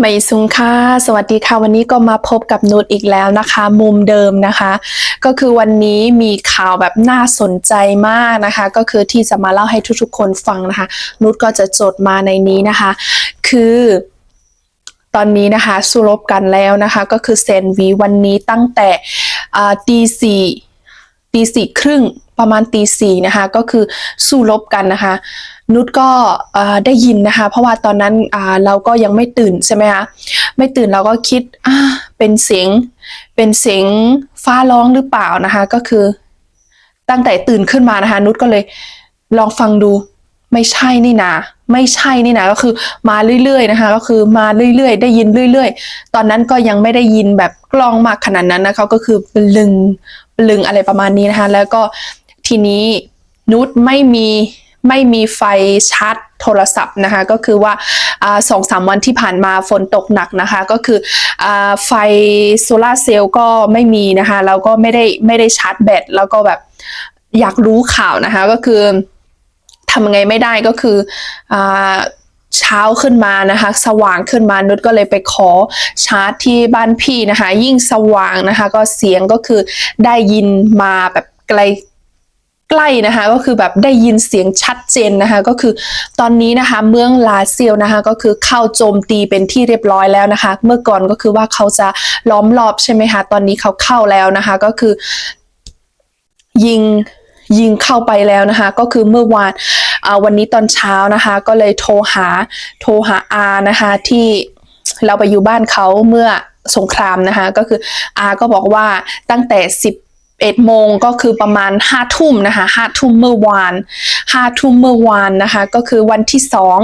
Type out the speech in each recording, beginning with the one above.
ไม่สุงค่ะ สวัสดีค่ะ วันนี้ก็มาพบกับนุชอีกแล้วนะคะ มุมเดิมนะคะ ก็คือวันนี้มีข่าวแบบน่าสนใจมากนะคะ ก็คือที่จะมาเล่าให้ทุกๆ คนฟังนะคะนุชก็จะจดมาในนี้นะคะ คือตอนนี้นะคะสู้รบกันแล้วนะคะ ก็คือเซนวีวันนี้ตั้งแต่ตีสี่ตีสี่ครึ่งประมาณตีสี่นะคะ ก็คือสู้รบกันนะคะ นุชก็ได้ยินนะคะ เพราะว่าตอนนั้นเราก็ยังไม่ตื่นใช่ไหมคะไม่ตื่นเราก็คิดอ่าเป็นเสียงเป็นเสียงฟ้าร้องหรือเปล่านะคะ ก็คือตั้งแต่ตื่นขึ้นมานะคะ นุชก็เลยลองฟังดูไม่ใช่นี่นะไม่ใช่นี่นะก็คือมาเรื่อยๆนะคะ ก็คือมาเรื่อยๆ ได้ยินเรื่อย ๆ ตอนนั้นก็ยังไม่ได้ยินแบบกล้องมากขนาดนั้นนะคะก็คือปลึงปลึงอะไรประมาณนี้นะคะ แล้วก็ทีนี้นุชไม่มี ไม่มีไฟชาร์จโทรศัพท์นะคะก็คือว่าสองสามวันที่ผ่านมาฝนตกหนักนะคะก็คืออไฟโซลาเซลล์ก็ไม่มีนะคะแล้วก็ไม่ได้ไม่ได้ชาร์จแบตแล้วก็แบบอยากรู้ข่าวนะคะก็คือทำไงไม่ได้ก็คืออเช้าขึ้นมานะคะ สว่างขึ้นมานุชก็เลยไปขอชาร์จที่บ้านพี่นะคะ ยิ่งสว่างนะคะ ก็เสียงก็คือได้ยินมาแบบไกล ใกล้นะคะก็คือแบบได้ยินเสียงชัดเจนนะคะก็คือตอนนี้นะคะเมืองลาเซียวนะคะก็คือเข้าโจมตีเป็นที่เรียบร้อยแล้วนะคะ เมื่อก่อนก็คือว่าเขาจะล้อมรอบใช่ไหมคะตอนนี้เขาเข้าแล้วนะคะก็คือยิงยิงเข้าไปแล้วนะคะ ก็คือเมื่อวานวันนี้ตอนเช้านะคะ ก็เลยโทรหาโทรหาอานะคะที่เราไปอยู่บ้านเขาเมื่อสงครามนะคะ ก็คืออาก็บอกว่าตั้งแต่สิ เอ็ดโมงก็คือประมาณห้าทุ่มนะคะห้าทุ่มเมื่อวานห้าทุ่มเมื่อวานนะคะก็คือวันที่สอง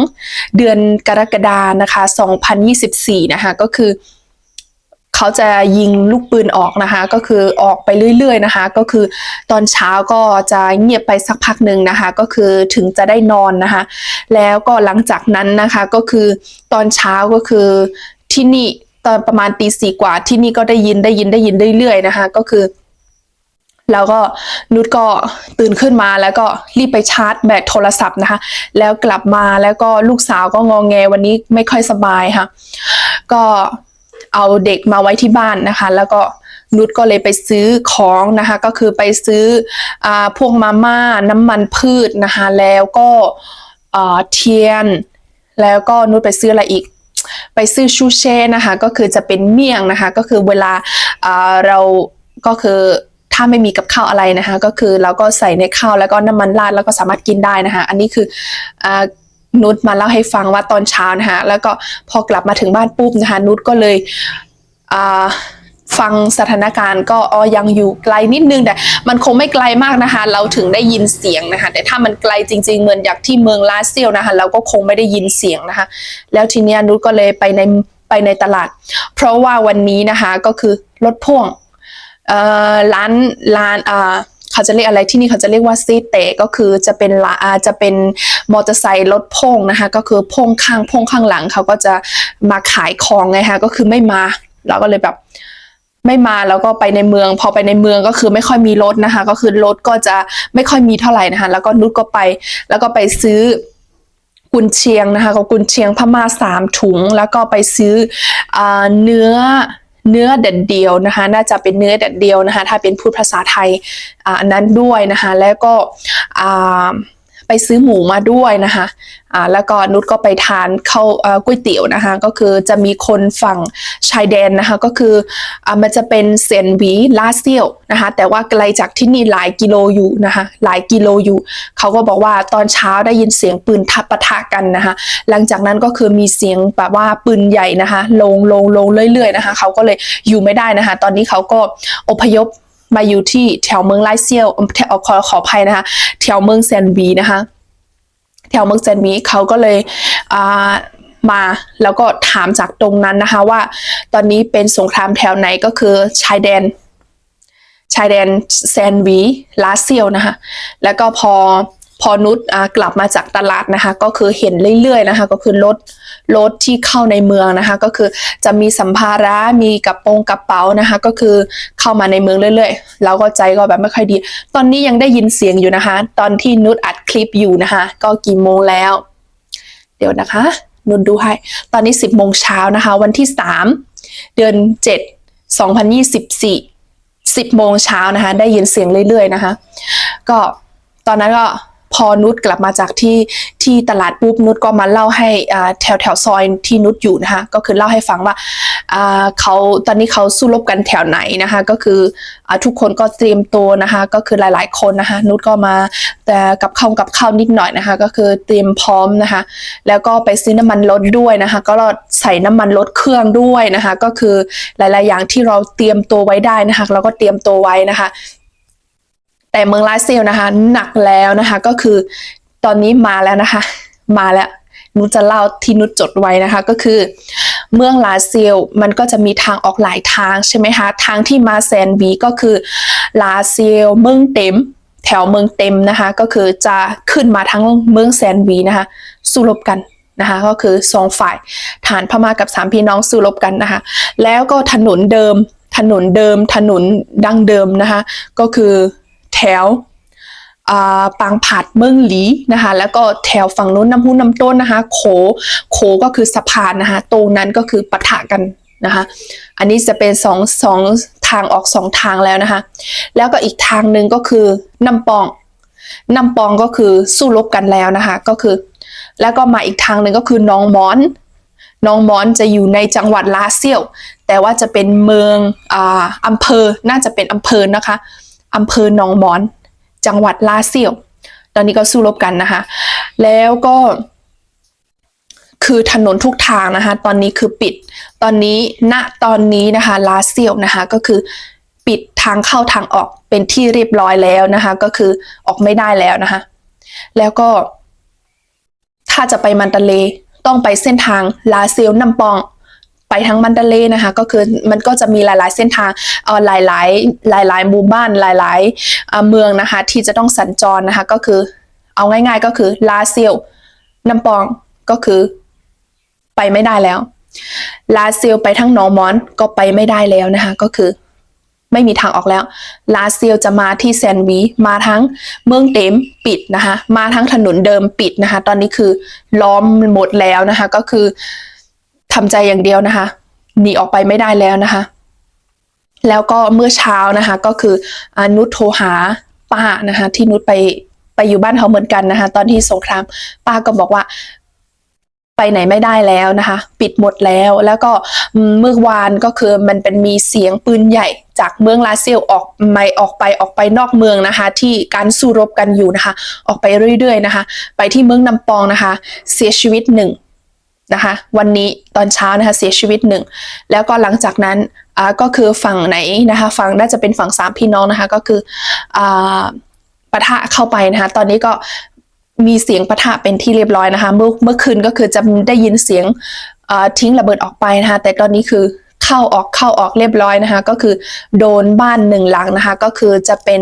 เดือนกรกฎานะคะสองพันยี่สิบสี่นะคะก็คือเขาจะยิงลูกปืนออกนะคะ ก็คือออกไปเรื่อยๆนะคะ ก็คือตอนเช้าก็จะเงียบไปสักพักหนึ่งนะคะ ก็คือถึงจะได้นอนนะคะ แล้วก็หลังจากนั้นนะคะก็คือตอนเช้าก็คือที่นี่ตอนประมาณตีสี่กว่าที่นี่ก็ได้ยินได้ยินได้ยินเรื่อยๆนะคะ ก็คือ แล้วก็นุชก็ตื่นขึ้นมาแล้วก็รีบไปชาร์จแบตโทรศัพท์นะคะ แล้วกลับมาแล้วก็ลูกสาวก็งองแงวันนี้ไม่ค่อยสบายค่ะ ก็เอาเด็กมาไว้ที่บ้านนะคะ แล้วก็นุชก็เลยไปซื้อของนะคะ ก็คือไปซื้ออพวกมาม่าน้ำมันพืชนะคะ แล้วก็เทียน แล้วก็นุชไปซื้ออะไรอีกไปซื้อชูเช่นะคะ ก็คือจะเป็นเมี่ยงนะคะ ก็คือเวลาเราก็คือ ถ้าไม่มีกับข้าวอะไรนะคะ ก็คือเราก็ใส่ในข้าวแล้วก็น้ำมันราดแล้วก็สามารถกินได้นะคะอันนี้คืออ่านุชมาเล่าให้ฟังว่าตอนเช้านะคะแล้วก็พอกลับมาถึงบ้านปุ๊บนะคะนุชก็เลยอ่าฟังสถานการณ์ก็อ๋อยังอยู่ไกลนิดนึงแต่มันคงไม่ไกลมากนะคะ เราถึงได้ยินเสียงนะคะ แต่ถ้ามันไกลจริง ๆ เหมือนอย่างที่เมืองลาเซียวนะคะ เราก็คงไม่ได้ยินเสียงนะคะ แล้วทีเนี้ยนุชก็เลยไปในไปในตลาด เพราะว่าวันนี้นะคะก็คือรถพ่วง ร้านร้านเขาจะเรียกอะไรที่นี่เขาจะเรียกว่าซีเตะก็คือจะเป็นละอ่าจะเป็นมอเตอร์ไซค์รถพ่วงนะคะก็คือพ่วงข้างพ่วงข้างหลังเขาก็จะมาขายของไงคะก็คือไม่มาเราก็เลยแบบไม่มาแล้วก็ไปในเมือง พอไปในเมืองก็คือไม่ค่อยมีรถนะคะ ก็คือรถก็จะไม่ค่อยมีเท่าไหร่นะคะแล้วก็นุชก็ไป แล้วก็ไปซื้อกุนเชียงนะคะกับกุนเชียงพม่าสามถุง แล้วก็ไปซื้ออเนื้อ เนื้อเด็ดเดียวนะคะ น่าจะเป็นเนื้อเด็ดเดียวนะคะ ถ้าเป็นพูดภาษาไทยอ่าอันนั้นด้วยนะคะ แล้วก็อ่า ไปซื้อหมูมาด้วยนะคะอ่าแล้วก็นุชก็ไปทานข้าวก๋วยเตี๋ยวนะคะก็คือจะมีคนฝั่งชายแดนนะคะก็คืออ่ามันจะเป็นเซยนวีลาเซียวนะคะแต่ว่าไกลจากที่นี่หลายกิโลอยู่นะคะหลายกิโลอยู่เขาก็บอกว่าตอนเช้าได้ยินเสียงปืนทับปะทะกันนะคะหลังจากนั้นก็คือมีเสียงแบบว่าปืนใหญ่นะคะลงลงลงเรื่อยๆนะคะเขาก็เลยอยู่ไม่ได้นะคะตอนนี้เขาก็อพยพ มาอยู่ที่แถวเมืองไลเซียวเอ่อแถวขอขออภัยนะคะ แถวเมืองแซนบีนะคะ แถวเมืองแซนบีเขาก็เลยมาแล้วก็ถามจากตรงนั้นนะคะว่า ตอนนี้เป็นสงครามแถวไหนก็คือชายแดน ชายแดนแซนวีลาเซียวนะคะ แล้วก็พอ พอนุชกลับมาจากตลาดนะคะก็คือเห็นเรื่อยๆนะคะก็คือรถรถที่เข้าในเมืองนะคะก็คือจะมีสัมภาระมีกระโปรงกระเป๋านะคะก็คือเข้ามาในเมืองเรื่อยๆแล้วก็ใจก็แบบไม่ค่อยดี ตอนนี้ยังได้ยินเสียงอยู่นะคะ ตอนที่นุชอัดคลิปอยู่นะคะ ก็กี่โมงแล้ว เดี๋ยวนะคะ นุดดูให้ ตอนนี้ 10โมงเช้านะคะ วันที่ 3 เดือน 7 2024 10โมงเช้านะคะ ได้ยินเสียงเรื่อยๆนะคะ ก็ตอนนั้นก็ พอนุชกลับมาจากที่ที่ตลาดปุ๊บนุชก็มาเล่าให้แถวแถวซอยที่นุชอยู่นะคะก็คือเล่าให้ฟังว่าเขาตอนนี้เขาสู้รบกันแถวไหนนะคะก็คืออทุกคนก็เตรียมตัวนะคะก็คือหลาย ๆ คนนะคะนุชก็มาแต่กับข้าวกับข้าวนิดหน่อยนะคะก็คือเตรียมพร้อมนะคะแล้วก็ไปซื้อน้ำมันรถด้วยนะคะก็ใส่น้ำมันรถเครื่องด้วยนะคะก็คือหลาย ๆ อย่างที่เราเตรียมตัวไว้ได้นะคะเราก็เตรียมตัวไว้นะคะ แต่เมืองลาเซียวนะคะ หนักแล้วนะคะ ก็คือตอนนี้มาแล้วนะคะ มาแล้วนุชจะเล่าที่นุชจดไว้นะคะ ก็คือ เมืองลาเซียวมันก็จะมีทางออกหลายทางใช่ไหมคะทางที่มาแซนบีก็คือลาเซียวเมืองเต็มแถวเมืองเต็มนะคะ ก็คือจะขึ้นมาทั้งเมืองแซนบีนะคะสู้รบกันนะคะ ก็คือสองฝ่ายฐานพม่ากับสามพี่น้องสู้รบกันนะคะ แล้วก็ถนนเดิมถนนเดิมถนนดังเดิมนะคะ ก็คือ แถวปางผาดเมืองหลีนะคะแล้วก็แถวฝั่งนู้นน้ำพุน้ำต้นนะคะโขโขก็คือสะพานนะคะตรงนั้นก็คือปะทะกันนะคะอันนี้จะเป็นสองสองทางออกสองทางแล้วนะคะแล้วก็อีกทางหนึ่งก็คือน้ำปองน้ำปองก็คือสู้รบกันแล้วนะคะก็คือ แล้วก็มาอีกทางหนึ่งก็คือน้องมอนน้องมอนจะอยู่ในจังหวัดลาเซียว แต่ว่าจะเป็นเมืองอ่าอำเภอน่าจะเป็นอำเภอนะคะ อำเภอหนองมอน จังหวัดลาเซียว ตอนนี้ก็สู้รบกันนะคะ แล้วก็ คือถนนทุกทางนะคะ ตอนนี้คือปิด ตอนนี้ณตอนนี้นะคะลาเซียวนะคะก็คือปิดทางเข้าทางออกเป็นที่เรียบร้อยแล้วนะคะ ก็คือออกไม่ได้แล้วนะคะ แล้วก็ ถ้าจะไปมันตาเลต้องไปเส้นทางลาเซียวนำปอง ไปทั้งมันตาเลนะคะ ก็คือมันก็จะมีหลายๆเส้นทางเอ่อหลายๆ หลายๆหมู่บ้านหลายๆเมืองนะคะ ที่จะต้องสัญจรนะคะ ก็คือเอาง่ายๆก็คือลาเซียวน้ำปองก็คือไปไม่ได้แล้ว ลาเซียวไปทั้งหนองมอนก็ไปไม่ได้แล้วนะคะ ก็คือไม่มีทางออกแล้ว ลาเซียวจะมาที่แซนวี มาทั้งเมืองเต็มปิดนะคะ มาทั้งถนนเดิมปิดนะคะ ตอนนี้คือล้อมหมดแล้วนะคะ ก็คือ ทำใจอย่างเดียวนะคะ หนีออกไปไม่ได้แล้วนะคะ แล้วก็เมื่อเช้านะคะ ก็คืออนุชโทรหาป้านะคะ ที่นุชไปไปอยู่บ้านเขาเหมือนกันนะคะ ตอนที่สงคราม ป้าก็บอกว่าไปไหนไม่ได้แล้วนะคะ ปิดหมดแล้วแล้วก็เมื่อวานก็คือมันเป็นมีเสียงปืนใหญ่ จากเมืองลาเซียวออกไม่ออกไปออกไปนอกเมืองนะคะ ที่การสู้รบกันอยู่นะคะ ออกไปเรื่อยๆนะคะ ไปที่เมืองนำปองนะคะ เสียชีวิตหนึ่ง นะคะวันนี้ตอนเช้านะคะเสียชีวิตหนึ่งแล้วก็หลังจากนั้นก็คือฝั่งไหนนะคะฝั่งน่าจะเป็นฝั่งสามพี่น้องนะคะก็คืออปะทะเข้าไปนะคะตอนนี้ก็มีเสียงปะทะเป็นที่เรียบร้อยนะคะเมื่อเมื่อคืนก็คือจะได้ยินเสียงทิ้งระเบิดออกไปนะคะแต่ตอนนี้คือเข้าออกเข้าออกเรียบร้อยนะคะก็คือโดนบ้านหนึ่งหลังนะคะก็คือจะเป็น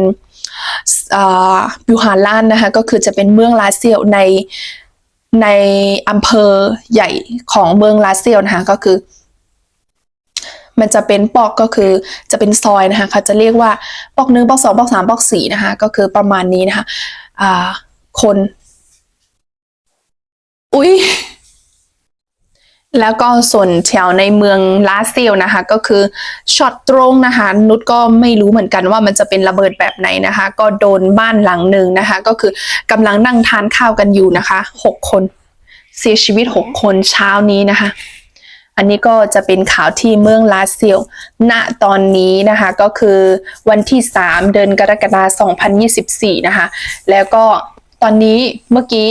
เอ่อยูฮานลานนะคะก็คือจะเป็นเมืองลาเซียวใน ในอำเภอใหญ่ของเมืองลาเซียวนะคะก็คือ มันจะเป็นปอกก็คือจะเป็นซอยนะคะเขาจะเรียกว่าปอกหนึ่งปอกสองปอกสามปอกสี่นะคะก็คือประมาณนี้นะคะอ่าคน อุ้ย แล้วก็ส่วนแถวในเมืองลาเซียวนะคะ ก็คือช็อตตรงนะคะนุชก็ไม่รู้เหมือนกันว่ามันจะเป็นระเบิดแบบไหนนะคะ ก็โดนบ้านหลังหนึ่งนะคะ ก็คือกำลังนั่งทานข้าวกันอยู่นะคะหกคน เสียชีวิตหกคนเช้านี้นะคะ อันนี้ก็จะเป็นข่าวที่เมืองลาเซียวณตอนนี้นะคะก็คือวันที่ 3 เดือนกรกฎาคม2024 นะคะ แล้วก็ตอนนี้เมื่อกี้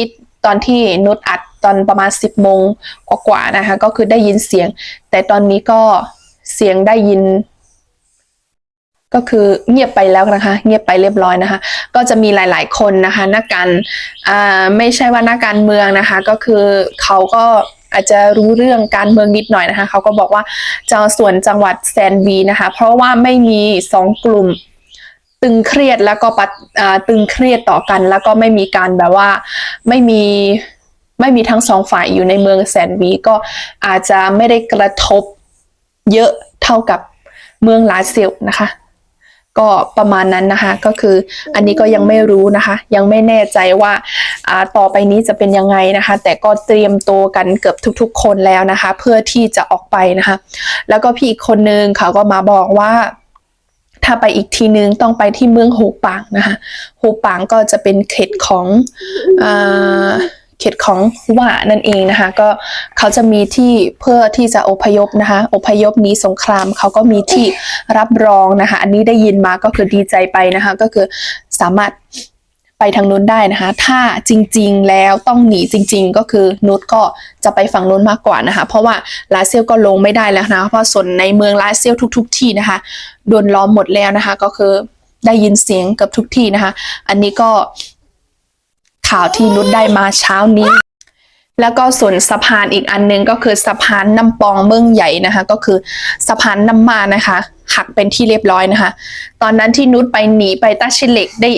ตอนที่นุชอัด ตอนประมาณ 10โมงกว่าๆนะคะก็คือได้ยินเสียง แต่ตอนนี้ก็เสียงได้ยิน ก็คือเงียบไปแล้วนะคะ เงียบไปเรียบร้อยนะคะ ก็จะมีหลายๆคนนะคะนักการอ่าไม่ใช่ว่านักการเมืองนะคะ ก็คือเขาก็อาจจะรู้เรื่องการเมืองนิดหน่อยนะคะเขาก็บอกว่าจะส่วนจังหวัดแซนบีนะคะ เพราะว่าไม่มีสองกลุ่มตึงเครียดแล้วก็ปัดตึงเครียดต่อกัน แล้วก็ไม่มีการแบบว่าไม่มี ไม่มีทั้งสองฝ่ายอยู่ในเมืองแซนบีก็อาจจะไม่ได้กระทบเยอะเท่ากับเมืองลาเซียวนะคะ ก็ประมาณนั้นนะคะ ก็คืออันนี้ก็ยังไม่รู้นะคะ ยังไม่แน่ใจว่าอ่าต่อไปนี้จะเป็นยังไงนะคะ แต่ก็เตรียมตัวกันเกือบทุกๆ คนแล้วนะคะ เพื่อที่จะออกไปนะคะ แล้วก็พี่อีกคนนึงเขาก็มาบอกว่าถ้าไปอีกทีนึงต้องไปที่เมืองหูปางนะคะหูปางก็จะเป็นเขตของอ่า เขตของว่านั่นเองนะคะ ก็เขาจะมีที่เพื่อที่จะอพยพนะคะ อพยพนีสงครามเขาก็มีที่รับรองนะคะ อันนี้ได้ยินมาก็คือดีใจไปนะคะ ก็คือสามารถไปทางนู้นได้นะคะ ถ้าจริงๆแล้วต้องหนีจริง ๆ ก็คือนุชก็จะไปฝั่งนู้นมากกว่านะคะ เพราะว่าลาเซียวก็ลงไม่ได้แล้วนะะเพราะส่วนในเมืองลาเซียวทุก ๆ ที่นะคะโดนล้อมหมดแล้วนะคะ ก็คือได้ยินเสียงกับทุกที่นะคะ อันนี้ก็ ข่าวที่นุชได้มาเช้านี้ แล้วก็ส่วนสะพานอีกอันหนึงก็คือสะพานน้ำปองเมืองใหญ่นะคะ ก็คือสะพานน้ำมานะคะหักเป็นที่เรียบร้อยนะคะ ตอนนั้นที่นุชไปหนีไปท่าชิเล็กได้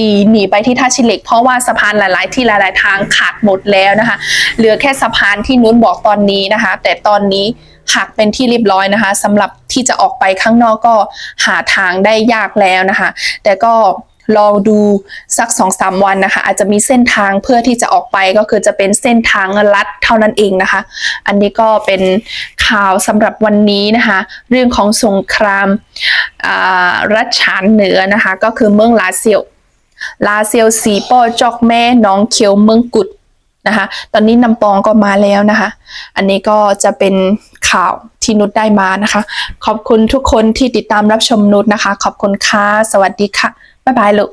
ดีหนีไปที่ท่าชิเล็ก เพราะว่าสะพานหลาย ๆ ที่หลาย ๆ ทางขาดหมดแล้วนะคะ เหลือแค่สะพานที่นุชบอกตอนนี้นะคะ แต่ตอนนี้หักเป็นที่เรียบร้อยนะคะสำหรับที่จะออกไปข้างนอกก็หาทางได้ยากแล้วนะคะ แต่ก็ ลองดูสักสองสามวันนะคะ อาจจะมีเส้นทางเพื่อที่จะออกไปก็คือจะเป็นเส้นทางลัดเท่านั้นเองนะคะ อันนี้ก็เป็นข่าวสำหรับวันนี้นะคะ เรื่องของสงครามรัชฉานเหนือนะคะ ก็คือเมืองลาเซียวลาเซียวสีป้อจอกแม่น้องเขียวเมืองกุดนะคะตอนนี้นำปองก็มาแล้วนะคะ อันนี้ก็จะเป็นข่าวที่นุชได้มานะคะ ขอบคุณทุกคนที่ติดตามรับชมนุชนะคะ ขอบคุณค่ะ สวัสดีค่ะ บ๊ายบายลู